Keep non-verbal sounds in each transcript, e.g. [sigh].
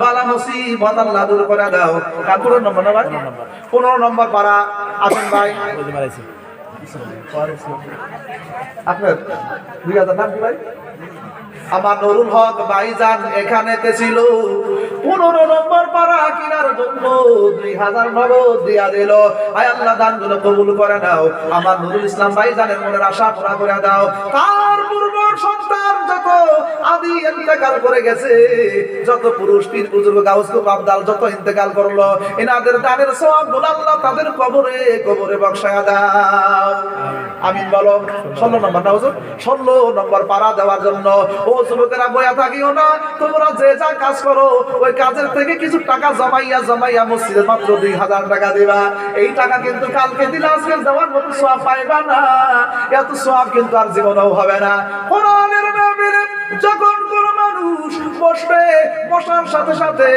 বালা মুসিবত আল্লাহ দূর করে দাও। কাকুর নম্বর না ভাই পনেরো নম্বর পারা আসেন ভাই। আপনার দুই হাজার নাম কি ভাই? আমার নুরুল হক ভাইজান এখানে ছিল। পনেরো নম্বর পারা কিনার জন্য দুই হাজার নগদ দিয়া দিল। আয় আল্লাহ দানগুলো কবুল করে দাও আমার নুরুল ইসলাম ভাইজানের মনের আশা পুরা করে দাও। তার পূর্ব সন্তান যত আদি ইন্তেকাল করে গেছে, যত পুরুষ, পীর, বুজুর্গ, গাউস আবদাল যত ইন্তেকাল করল, এনাদের দানের সব আল্লাহ তাদের কবরে কবরে বক্সায়া দাও। আমিন বলো। ষোলো নম্বর না হুজুর ষোলো নম্বর পাড়া দেওয়ার জন্য, ও যুবকেরা বয়া থাকিও না, তোমরা যে যা কাজ করো, ওই কাজের থেকে কিছু টাকা জমাইয়া জমাইয়া মসজিদে মাত্র দুই হাজার টাকা দিবা। এই টাকা কিন্তু কালকে দিলে আজকে দেওয়ার মতো সব পাইবা না। এত সব কিন্তু আর জীবনেও হবে না। যখন মানুষ বসবে, বসার সাথে সাথে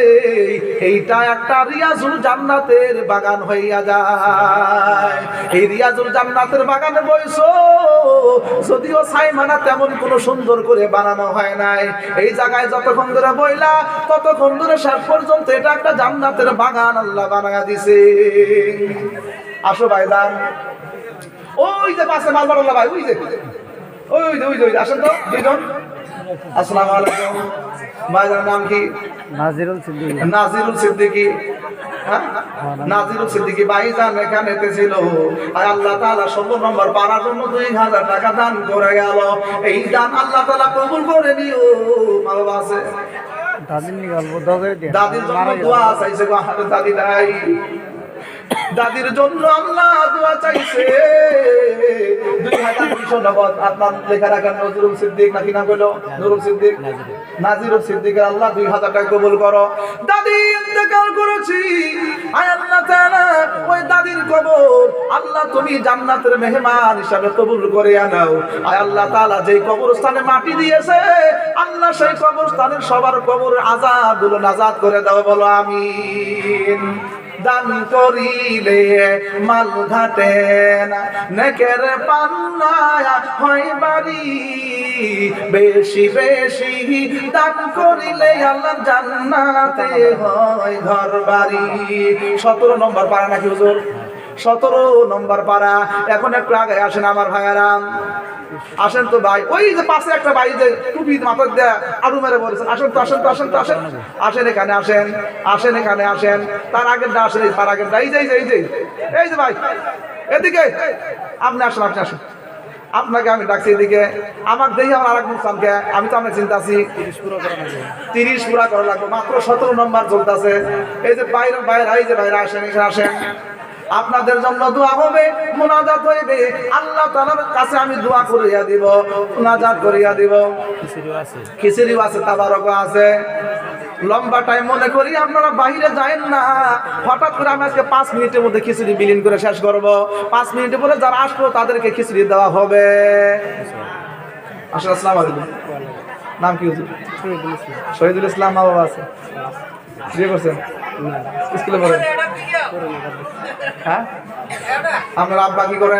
এইটা একটা রিয়াজুল জান্নাতের বাগান হইয়া যায়। এই রিয়াজুল জান্নাতের বাগানে বইছো, যদিও সাইমানা তেমন কোনো সুন্দর করে বানানো হয় নাই। এই জায়গায় যতক্ষণ ধরে বইলা, ততক্ষণ ধরে শেষ পর্যন্ত এটা একটা জান্নাতের বাগান আল্লাহ বানায়া দিছে। আসো ভাইজান। ওই যে পাশে মালবার ভাই, ওই যে। ওই যে ওই যে আসেন তো, দুইজন। আসসালামু আলাইকুম। ভাইজানের নাম কি? নাজিরুল সিদ্দিকী। নাজিরুল সিদ্দিকী। হ্যাঁ? নাজিরুল সিদ্দিকী ভাইজান এখানে ছিল। আর আল্লাহ তাআলা ষোলো নম্বর পাড়ার জন্য দুই হাজার টাকা দান করে গেল। এই দান আল্লাহ তাআলা কবুল করে নিও। মা বাবা আছে? দাদির নি গল্প দাদির জন্য দোয়া চাইছে গো দাদি নাই। দাদির জন্য আল্লাহ দোয়া চাইছে। দুই হাজার দুইশো নগদ আপনার লেখা রাখেন নজরুল সিদ্দিক নাকি নাম হলো? নুরুল সিদ্দিক? নাজিরুল সিদ্দিক আল্লাহ দুই হাজার টাকা কবুল করো। দাদি ইন্তেকাল করেছি। আয় আল্লাহ তাআলা ওই দাদির কবর আল্লাহ তুমি জান্নাতের মেহমান হিসাবে কবুল করে আনাও। আয় আল্লাহ তাআলা যেই কবরস্থানে মাটি দিয়েছে আল্লাহ সেই কবরস্থানের সবার কবরগুলো নাজাদ করে দাও বলো আমিন। দান করিলে মাল ঘাটে না। নেকের পান্না হয় বাড়ি, বেশি বেশি দান করিলে আল্লাহ জান্নাতে হয় ঘর বাড়ি সতেরো নম্বর পারা নাকি হুজুর? সতেরো নম্বর পাড়া। এখন একটু আগে আসেন আমার ভাইয়ারাম আসেন তো ভাই। ওই যে পাশে একটা ভাই যে টুপি মাথার দেয়া আলু মেরে বলেছেন। আসেন তো আসেন তো আসেন তো আসেন। আসেন এখানে আসেন। আসেন এখানে আসেন। তার আগের দা আসেন তার আগের দা। এই যে এই যে এই যে। এই যে ভাই এদিকে। আপনি আসেন আপনি আসেন। আপনাকে আমি ডাকছি এদিকে। আমার দেখি আমার আর এক মুখসানকে আমি তো আপনার চিন্তা আছি তিরিশ পুরা করা লাগবে। মাত্র সতেরো নম্বর চলতেছে এই যে বাইরে বাইরে এই যে বাইরে আসেন এখানে আসেন। আপনাদের জন্য দোয়া হবে মোনাজাত হইবে। আল্লাহ তাআলার কাছে আমি দোয়া করিয়া দিব মোনাজাত করিয়া দিব। খিচুড়িও আছে। তাবারকও আছে। লম্বা টাইম মনে করি আপনারা বাইরে যায়েন না। হঠাৎ করে আমি আজকে পাঁচ মিনিটের মধ্যে খিচুড়ি বিলীন করে শেষ করব। পাঁচ মিনিটের পরে যারা আসব তাদেরকে খিচুড়ি দেওয়া হবে। আসলে আসসালামু আলাইকুম। নাম কি হুজুর? শহীদুল ইসলাম মা বাবা আছে। বিয়ে করছেন স্কুলে পড়েন হ্যাঁ? আপনার আব্বা কি করে?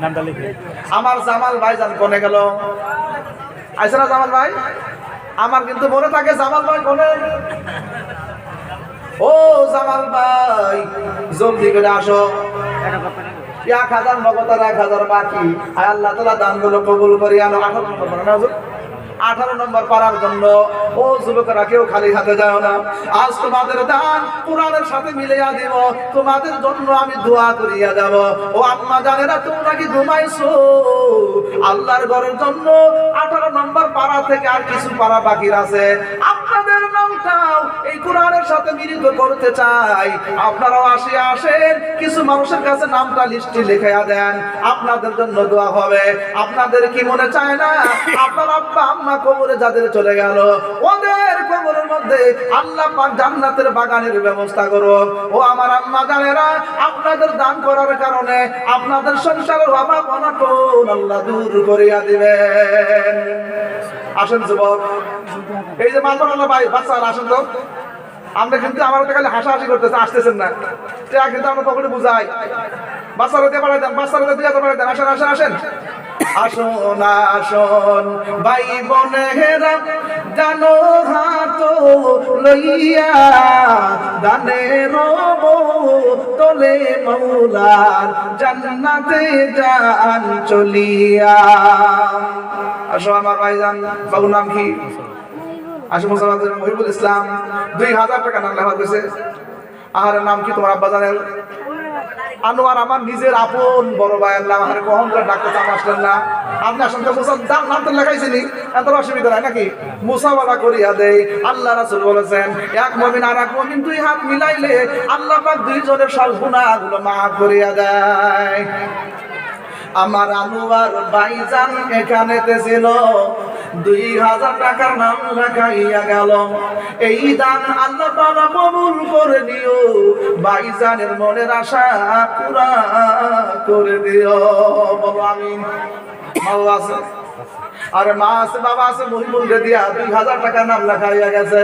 নামটা লিখে। আমার জামাল ভাই জান কোনে গেল? আইসে না জামাল ভাই? আমার কিন্তু মনে থাকে জামাল ভাই কোনে? ও জামাল ভাই, জলদি করে আসো। এক হাজার নগদ আর এক হাজার বাকি। আল্লাহ তালা দানগুলো কবুল করিয়া আনো। আঠারো না? আঠারো নম্বর পারার জন্য। ও যুবকেরা, কেউ খালি হাতে যাও না। আজ তোমাদের দান কোরআনের সাথে মিলিয়া দিব। তোমাদের জন্য আমি দোয়া করিয়া যাব। ও আম্মা জানেরা তোমরা কি ঘুমাইছো? আল্লাহর ঘরের জন্য আঠারো নম্বর পাড়া থেকে আর কিছু পাড়া বাকি আছে। আপনাদের নামটাও এই কোরআনের সাথে মিলিত করতে চাই। আপনারাও আসে আসেন, কিছু মানুষের কাছে নামটা লিস্টে লিখাইয়া দেন। আপনাদের জন্য দোয়া হবে। আপনাদের কি মনে চায় না? আপনার আব্বা, আম্মা কবরে যাদের চলে গেল, ওদের মধ্যে আল্লাহ পাক জান্নাতের বাগানের ব্যবস্থা করো ও আমার আম্মা জানেরা, আপনাদের দান করার কারণে আপনাদের সংসারের অভাব অনটন আল্লাহ দূর করিয়া দিবেন। আসেন যুবক এই যে মালমান আল্লাহ ভাই বাচ্চারা আসেন তো। আমরা কিন্তু, আমার তো খালি হাসাহাসি করতেছে, আসতেছেন না। এটা কিন্তু আমরা পকেটে বুঝাই বাচ্চারা দিয়ে পাঠাই দেন, বাচ্চারা দিয়ে পাঠাই দেন। আসেন আসেন আসেন। আসুন আসুন, ভাই বোনেরা জানো হাত লইয়া, দানে রব তোলে মৌলার জান্নাতে যান চলিয়া। আসো আমার ভাইজান, বাবুর নাম কি? ইসলাম, দুই হাজার টাকা নাম লেখা হয়েছে আহারের নাম কি তোমার আব্বা জানেন? আনোয়ার আমার নিজের আপন, বড় ভাইয়ের নাম আর কখন ডাক্তার চাপ আসলেন না। আপনি আসেন তো মুসা দাম, নাম তো লেখাইছিনি এত অসুবিধা নাই নাকি? মুসাওয়ালা করিয়া দেয় আল্লাহ রাসূল বলেছেন, এক মুমিন আর এক মুমিন দুই হাত মিলাইলে আল্লাহ পাক দুইজনের সব গুনাহগুলো মাফ করিয়া দেয়। আমার আনোয়ার ভাইজান এখানেতে ছিল। দুই হাজার টাকার নাম রাখাইয়া গেল। এই দান আল্লাহ তাআলা কবুল করে নিও। বাইজানের মনের আশা পুরা করে দিও। বলো আমি ভালো আছে আরে মা আছে, বাবা আছে মহিমুল দিয়া দুই হাজার টাকা নাম লেখাইয়া গেছে।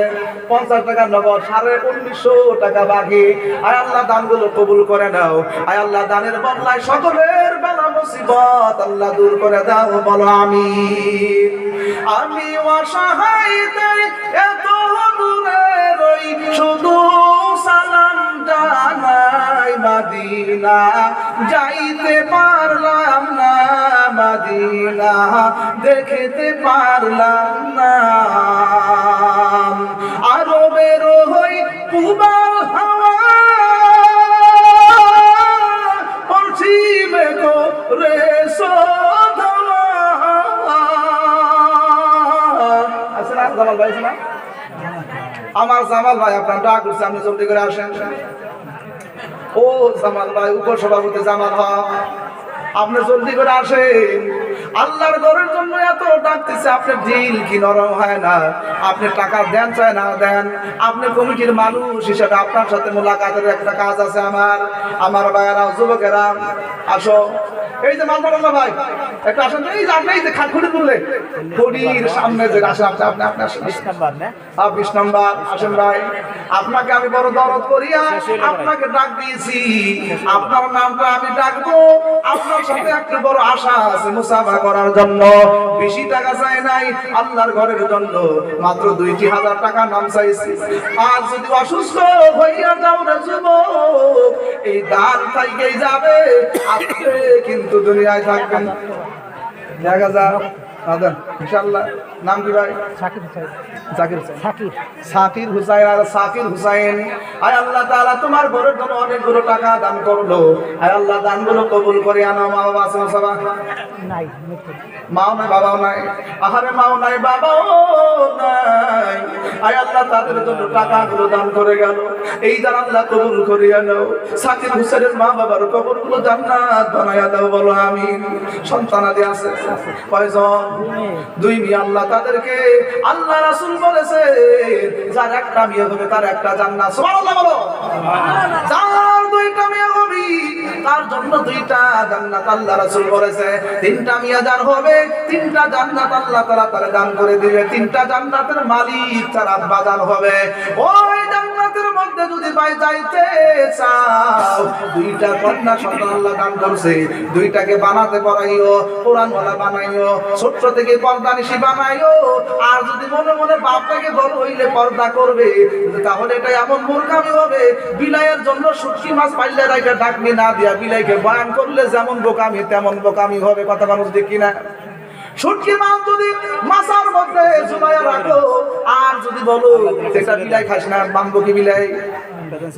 পঞ্চাশ টাকা নগদ, সাড়ে উনিশশো টাকা বাকি। আয় আল্লাহ, দানগুলো কবুল করে নাও। আয় আল্লাহ, দানের বদলায় সকলের বেলা মুসিবত আল্লাহ দূর করে দাও, বলো আমি আমি এত দূরে রই শুধু সালাম জানাই, মাদিনা যাইতে পারলাম না। মাদিনা দেখতে পারলাম না। আরও বেরো হই কুবাল হাওয়া পশ্চিমে ভাই না আমার জামাল ভাই আপনার ডাক করছে, আপনি জলদি করে আসেন। ও জামাল ভাই, উপসভাপতি জামাল হক আপনি জলদি করে আসেন। আল্লাহর ঘরের জন্য এত ডাকতেছে আপনার দিল কি নরম হয় না? আপনি টাকা দেন চায় না দেন? আপনি কমিটির মানুষ হিসেবে আপনার সাথে মোলাকাতের একটা কাজ আছে আমার। আমার ভাইয়েরা যুবকেরা আসো। এই যে মালপাড়া ভাই একটা আসেন এই যে আপনি এই যে খাটখুটি তুললে খড়ির সামনে যে আসেন আপনি আপনি আপনি আসেন। বিশ নাম্বার না? আর বিশ নম্বর আসেন ভাই। আপনাকে আমি বড় দরদ করিয়া আপনাকে ডাক দিয়েছি। আপনার নামটা আমি ডাকবো। আপনার সাথে একটা বড় আশা আছে মুসাফা করার জন্য। বেশি টাকা চাই নাই, আল্লাহর ঘরের জন্য। মাত্র দুইটি হাজার টাকা নাম চাইছি। আর যদি অসুস্থ হইয়া যাও না যুবক, এই দান থাইকেই যাবে কিন্তু দুনিয়ায় থাকবেন দেখা যাক। ইনশাল্লাহ নাম কি ভাই? সাকিব হুসাইন। জাকির হোসেন সাকিব। সাকির হুসাইন আর সাকির হুসাইন। আয় আল্লাহ তাআলা তোমার ঘরের জন্য অনেকগুলো টাকা দান করল। আয় আল্লাহ দানগুলো কবুল করে আনো মা বাবা আছে সবাই নাই মাও নাই বাবাও নাই। আহারে মাও নাই বাবাও নাই। আয় আল্লাহ তাদের জন্য টাকাগুলো দান করে গেল। এই দান আল্লাহ কবুল করিয়া নাও সাকির হুসাইনের মা বাবার কবরগুলো জান্নাত বানায়া দাও বলো আমিন। সন্তানাদি আছে। কয়জন? দুই মেয়ে আল্লাহ তাদেরকে আল্লাহ রাসূল বলেছে, যার একটা মেয়ে হবে, তার একটা তার জন্য দুইটা তিনটা মেয়ে যার হবে, তিনটা জান্নাত আল্লাহ তাআলা তার দান করে দিবে। তিনটা জান্নাতের মালিক তার জান হবে। ওই জান্নাতের মধ্যে যদি পাই যাইতে চাও, দুইটা কন্যা সন্তান আল্লাহ দান করছে। দুইটাকে বানাতে পারাইও কোরআন ওয়ালা বানাইও, ছোট্ট থেকে পর্দা নিশি বানাইও। আর যদি মনে মনে বাপটাকে বড় হইলে পর্দা করবে, তাহলে এটা এমন মূর্খামি হবে। বিলাইয়ের জন্য শুটকি মাছ পাইলে রাইকে ডাকনি না দিয়া বিলাইকে বয়ান করলে যেমন বোকামি, তেমন বোকামি হবে, কথা মানুষ দেখি না। শুটকি মাছ যদি মাছার মধ্যে ঝুলাইয়া রাখো, আর যদি বলো এটা বিলাই খাস না, মানবো কি বিলাই?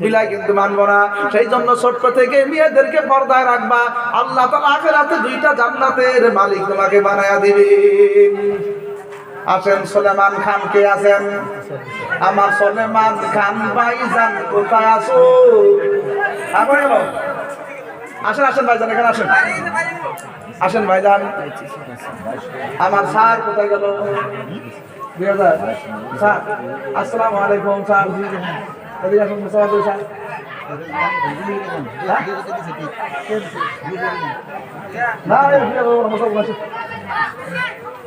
বিলাই কিন্তু মানবো না। সেই জন্য ছোট্ট থেকে মেয়েদেরকে পর্দায় রাখবা। আল্লাহ তালা আখেরাতে দুইটা জান্নাতের মালিক তোমাকে বানায়া দিবে। আসেন সোলেমান খান, কে আছেন? আমার সোলেমান খান ভাইজান, কোথায় আছো? আবার গেল আসেন আসেন ভাইজান, এখানে আসেন। আসেন ভাইজান। আমার স্যার কোথায় গেল? দুই হাজার। স্যার, আসসালামু আলাইকুম, স্যার। আসুন মুসাফা স্যার। হ্যাঁ?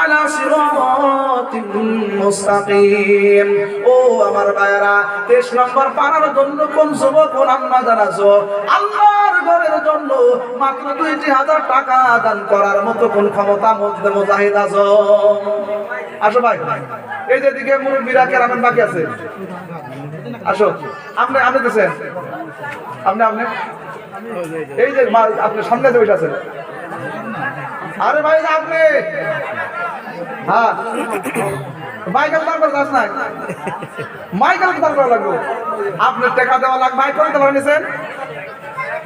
আলা সিরাতিন মুস্তাকিম ও আমার ভাইরা 23 নম্বর পারার জন্য কোন যুবক কোন আম্মা জানাছো আল্লাহর ঘরের জন্য মাত্র দুইটি হাজার টাকা দান করার মতো কোন ক্ষমতা মধ্যে মুজাহিদ আছো? আসো ভাই। এই যে দিকে মুরব্বীরা কেরামেন বাকি আছে। আসো। আপনি আপনি দিচ্ছেন আপনি আপনি? এই যে আপনি সামনে যে বসে আছেন। আরে ভাই আপনি। হ্যাঁ। মাইকেল তারপর যাস নাই। মাইকেল তারপর লাগবো। আপনার টাকা দেওয়া লাগবে। মাইক কত দেওয়া নিছেন?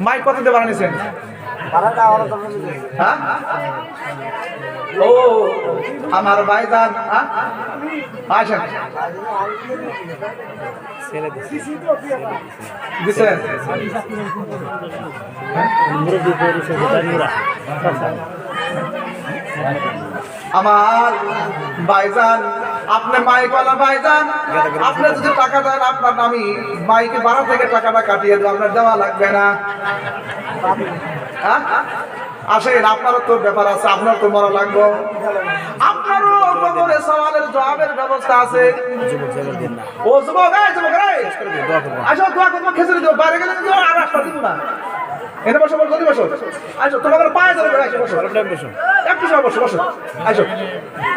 মাইক কত দেওয়া নিছেন? হ্যাঁ? ও আমার ভাইজান হ্যাঁ? আসেন। আমার ভাইজান আপনি মাইকওয়ালা ভাইজান আপনি যদি টাকা দেন আপনার আমি মাইকে ভাড়া থেকে টাকাটা কাটিয়ে দেবো আপনার দেওয়া লাগবে না। হ্যাঁ? আসেন, আপনারও তো ব্যাপার আছে, আপনার তো মরা লাগবো। আপনারও কবরে সওয়ালের জবাবের ব্যবস্থা আছে। ও যুবক, এই যুবক করব আসো, দোয়া করব, খেজুরি দেবো, বাইরে গেলে আর আসতে দিব না। এনে বসো বসো বসো আসো তোমাদের পায়ে ধরে বেড়ে বসো। বসো একটু সময় বসো বসো। আসো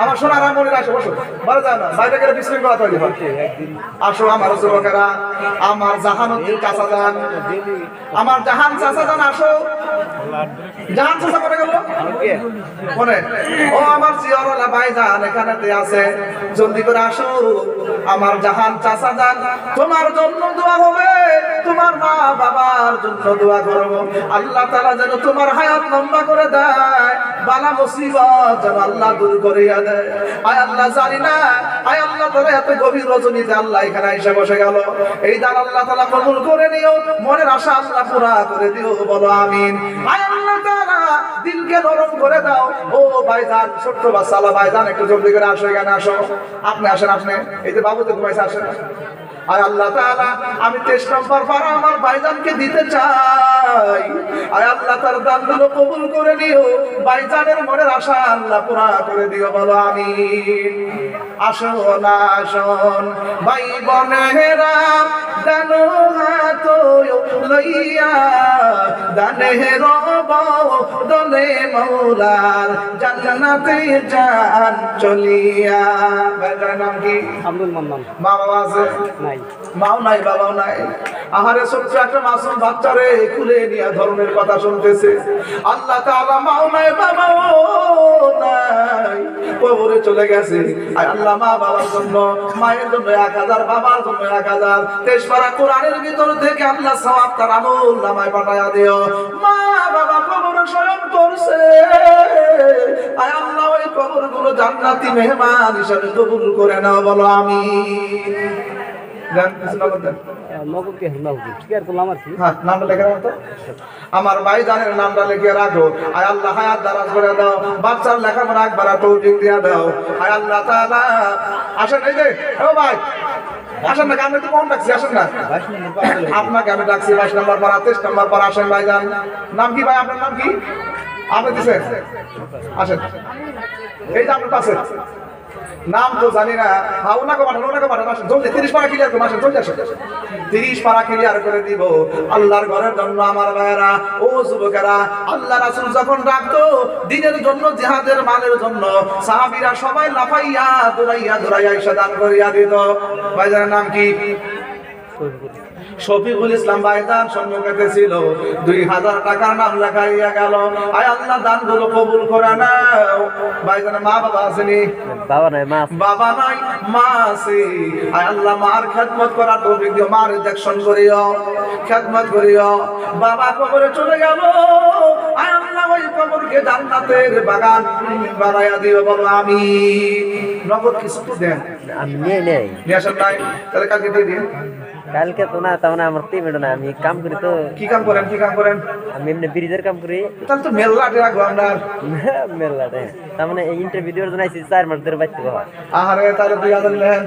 আমার সোনার আমলের আসো বসো। বারো যাও না বাইরে গেলে বিশৃঙ্খলা তৈরি হয়। আসো আমার যুবকেরা আমার জাহানুদ্দিন চাচা যান আমার জাহান চাচা যান আসো। জাহান চাচা করে গেল? মনে। ও আমার জিয়রলা ভাই যান এখানেতে আছে। জলদি করে আসো আমার জাহান চাচা যান তোমার জন্য দোয়া হবে। জন্য দোয়া করব। আল্লাহ তাআলা যেন তোমার হায়াত লম্বা করে দেয়। বালা মুসিবত যেন আল্লাহ দূর করিয়া দেয়। আয় আল্লাহ, জানি না। আয় আল্লাহ এত গভীর রজনীতে আল্লাহ এখানে এসে বসে গেল। এই দান আল্লাহ কবুল করে নিও। মনের আশা আল্লাহ পুরা করে দিও। বলো, আমিন। আয় আল্লাহ দিলকে নরম করে দাও। ও ভাইজান, ছোট্ট বাচ্চালা ভাইজান, একটু জলদি করে আসো, এখানে আসো। আপনি আসেন, আপনি। এই যে বাবুতে ঘুমাইছে, আসেন। আয় আল্লাহ তাআলা, আমি তেইশ নম্বর পারা আমার ভাইজানকে দিতে চাই। আয় আল্লাহ তার দানগুলো কবুল করে নিও। বাইজানের মনের আশা আল্লাহ পুরা করে দিও, বলো আমি আসন আসন ভাই বনেরা দানো হাত লইয়া দানে রব দলে মৌলার জান্নাতে জান চলিয়া। ভাইজানের নাম কি? আব্দুল মান্নান। মা বাবা আছে? নাই। মাও নাই বাবাও নাই। আহারে ছোট্ট একটা মাসুম বাচ্চারে খুলে নিয়ে ধর্মের কথা শুনতেছে। আল্লাহ তাআলা মাও নাই বাবাও নাই। কবরে চলে গেছে। আর আল্লাহ মা বাবার জন্য মায়ের জন্য এক হাজার বাবার জন্য এক হাজার। পারা কোরআনের ভিতর থেকে আল্লাহ সওয়াব তার আমল নামায় পাঠায়া দিও। মা বাবা কবরে শয়ন করছে। আয় আল্লাহ ওই কবরগুলো জান্নাতি মেহমান হিসাবে কবুল করে নাও বলো আমি হ্যাঁ। আমার ভাই জানের নামটা লিখে রাখো। আয় আল্লাহ হায়াত দারাজ করে দাও। বাচ্চার লেখাপড়া একবার তৌফিক দিয়া দাও। আয় আল্লাহ তাআলা। আসেন এই যে ও ভাই। আসেন না আমি তো কম ডাকছি, আসেন না। আপনাকে আমি ডাকছি, বাইশ নম্বর পর তেইশ নাম্বার পর আসেন ভাই যান নাম কি ভাই আপনার নাম কি? আপনি দিচ্ছেন আসেন। এই যে আপনার পাশে। নাম তো জানি না। হ্যাঁ ওনাকে পাঠান ওনাকে পাঠান, আসেন। জলদি, তিরিশ পারা ক্লিয়ার করুন, আসেন, জলদি আসেন। তিরিশ পারা ক্লিয়ার করে দিব। আল্লাহর ঘরের জন্য আমার ভাইয়েরা, ও যুবকেরা, আল্লাহ রাসুল যখন ডাকতো, দিনের জন্য, জিহাদের মালের জন্য, সাহাবিরা সবাই লাফাইয়া, দৌড়াইয়া দৌড়াইয়া এসে দান করিয়া দিত। ভাইজানের নাম কি? শফিকুল ইসলাম ভাইজান সম্মুখে ছিল দুই হাজার টাকার নাম লেখাইয়া গেল। আয় আল্লাহ দানগুলো কবুল করে নাও। ভাইজানের মা বাবা আসেনি? বাবা নাই মা বাবা নাই মা আছে। আয় আল্লাহ মার খেদমত করার তৌফিক দিও মার দেখশন করিও খেদমত করিও। বাবা কবরে চলে গেল। আয় আল্লাহ ওই কবরকে জান্নাতের বাগান বানাইয়া দিও বলো আমি নগদ কিছু তো দেন। আমি নিয়ে নেই। নিয়ে আসেন নাই। তাহলে কালকে দিয়ে দিন। কালকে তো না তার মানে আমার পেমেন্ট না আমি কাম করি তো। কি কাম করেন কি কাম করেন? আমি এমনি ব্রিজের কাম করি। তাহলে তো মেল্লাটে রাখব আপনার মেলা রে [laughs] তার মানে এই ইন্টারভিউ দেওয়ার জন্য আইছি চার মাস ধরে বাইতে বাবা আহারে তাহলে দুই হাজার নেন।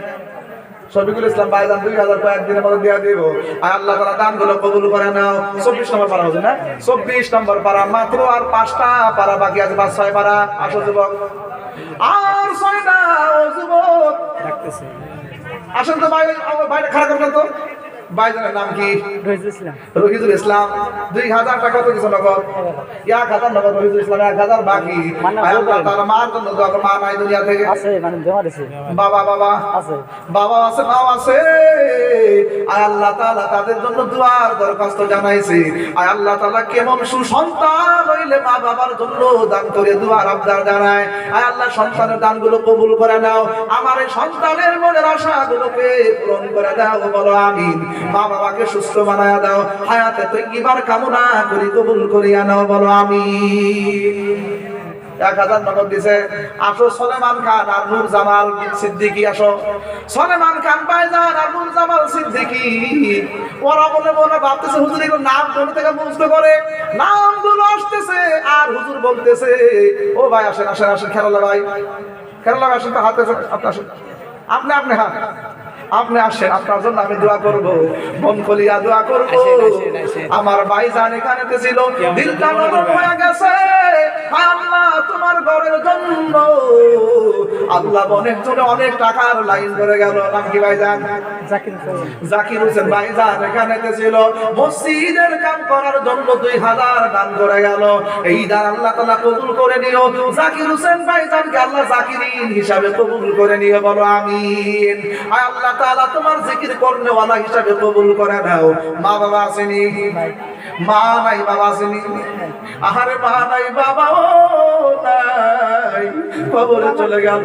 শফিকুল ইসলাম ভাইজান দুই হাজার কয়েকদিনের মধ্যে দিয়ে দিব। আর আল্লাহ তালা দানগুলো কবুল করে নাও। চব্বিশ নম্বর পারা হচ্ছে না? চব্বিশ নম্বর পারা মাত্র আর পাঁচটা পারা বাকি আছে পাঁচ ছয় পারা আসো যুবক। আর ছয়টা ও যুবক। আসেন তো বাইরে আমার বাইরে খারাপ করবেন তো। বাইজনের নাম কি? রহিদুল ইসলাম। দুই হাজার টাকা তো কিছু নগদ। এক হাজার নগদ রহিদুল ইসলাম এক হাজার বাকি। আয় মার জন্য মা নাই দুনিয়া থেকে। আছে জমা দিছে। বাবা বাবা। বাবা আছে মাও আছে। আয় আল্লাহ তাআলা তাদের জন্য দুয়ার দরখাস্ত জানাইছে। আয় আল্লাহ তাআলা কেমন সুসন্তান হইলে মা বাবার জন্য দান করে দুয়ার আবদার জানায়। আয় আল্লাহ সন্তানের দানগুলো কবুল করে নাও। আমার এই সন্তানের মনের আশাগুলোকে পূরণ করে দাও বলো আমিন। মা বাবাকে সুস্থ বানায় দাও। হায়াতে তো এবার কামনা করি, কবুল করিয়া নাও বলো আমি এক হাজার নগদ দিছে, আসো সলেমান খান আর নূর জামাল সিদ্দিকি, আসো। সলেমান খান পাইজান আর নূর জামাল সিদ্দিকি। ওরা বলে বলে ভাবতেছে, হুজুর, এগুলো নাম কোন থেকে মুখস্থ করে। নামগুলো আসতেছে আর হুজুর বলতেছে, ও ভাই, আসেন আসেন আসেন খেলা ভাই। খেলা আসেন তো, হাতে আপনি আসেন আপনি আপনি হ্যাঁ। আপনি আসেন আপনার জন্য আমি দোয়া করব। মন খুলিয়া দোয়া করব। আমার ভাই যান এখানে ছিল দিলটা নরম হয়ে গেছে। আল্লাহ তোমার ঘরের জন্য আল্লাহ অনেক জনে অনেক টাকার লাইন ধরে গেল। নাম কি ভাইজান? জাকির হোসেন। ভাইজান এখানে ছিল মসজিদের কাম করার জন্য দুই হাজার দান করে গেল। এই দান আল্লাহ তালা কবুল করে নিও। জাকির হোসেন ভাইজানকে আল্লাহ জাকিরিন হিসাবে কবুল করে নিও। বলো আমিন। আয় আল্লাহ তাআলা তোমার জিকির করনেওয়ালা হিসাবে কবুল করে নাও। মা বাবা আসেনি? মা নাই বাবা আসেনি? আহারে মা নাই বাবাও নাই। কবরে চলে গেল।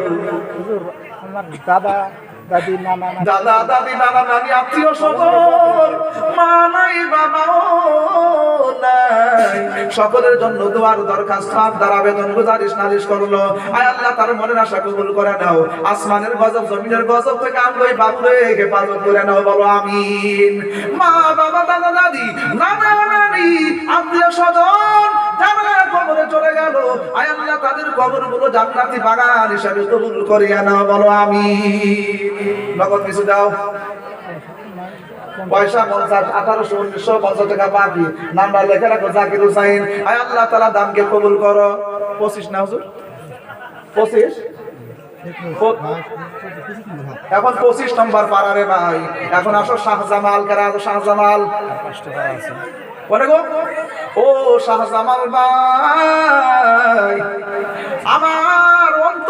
আমার দাদা, দাদি নানা। দাদা, দাদি নানা নানি, আত্মীয় মা নাই সকলের জন্য দোয়ার দরখাস্ত দ্বারা আবেদন গুজারিশ নালিশ করল। আয় আল্লাহ, তার মনের আশা কবুল করে নাও। আসমানের গজব, জমিনের গজব থেকে আঙ্গই বাবুরে হেফাজত করে নাও, বলো আমিন। মা, বাবা, দাদা, দাদি, নানা, নানি, আত্মীয় স্বজন বলো আমি নগদ কিছু দাও। পয়সা পঞ্চাশ উনিশশো, পঞ্চাশ টাকা বাকি। নাম্বার লেখে রাখো, জাকির হুসাইন। আয় আল্লাহ, তালা দামকে কবুল করো। পঁচিশ না, হুজুর? পঁচিশ? এখন পঁচিশ নম্বর পাড়া রে ভাই। এখন আসো শাহজামাল, কারা শাহজামাল? বলে গো ও শাহজামাল ভাই আমার অন্তরের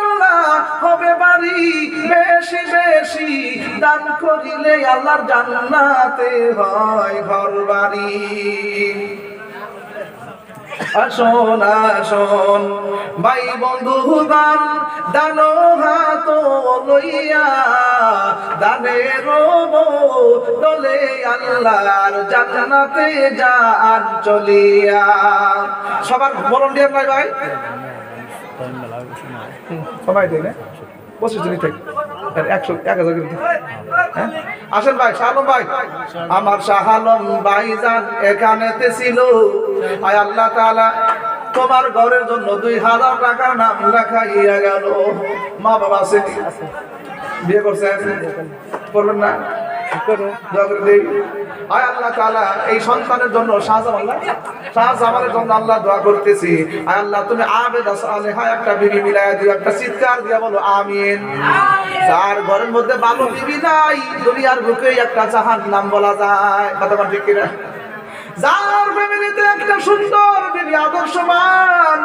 হবে বাড়ি। বেশি বেশি দান করিলে আল্লাহর জান্নাতে হয় ঘর বাড়ি আসন আসন, ভাই বন্ধু গান দানো হাত লইয়া দানে রব দলে আল্লাহর জান্নাতে যান চলিয়া। সবার ভলান্টিয়ার নাই ভাই সবাই দেয় না। পঁচিশ দিনই থাকি। আর একশো এক হাজার করে। হ্যাঁ? আসেন ভাই শাহালম ভাই। আমার শাহালম ভাই যান এখানেতে ছিল। আয় আল্লাহ তাআলা, তোমার ঘরের জন্য দুই হাজার টাকা নাম লেখাইয়া গেল। মা বাবা আছে। বিয়ে করছে। করবেন না? সন্তানের জন্য আল্লাহ দোয়া করতেছি। একটা বিবি মিলায়া একটা চিৎকার বলো আমিন। যার ঘরের মধ্যে বিবি নাই দুনিয়ার বুকে একটা বলা যায়। ফ্যামিলিতে একটা সুন্দর আদর্শমান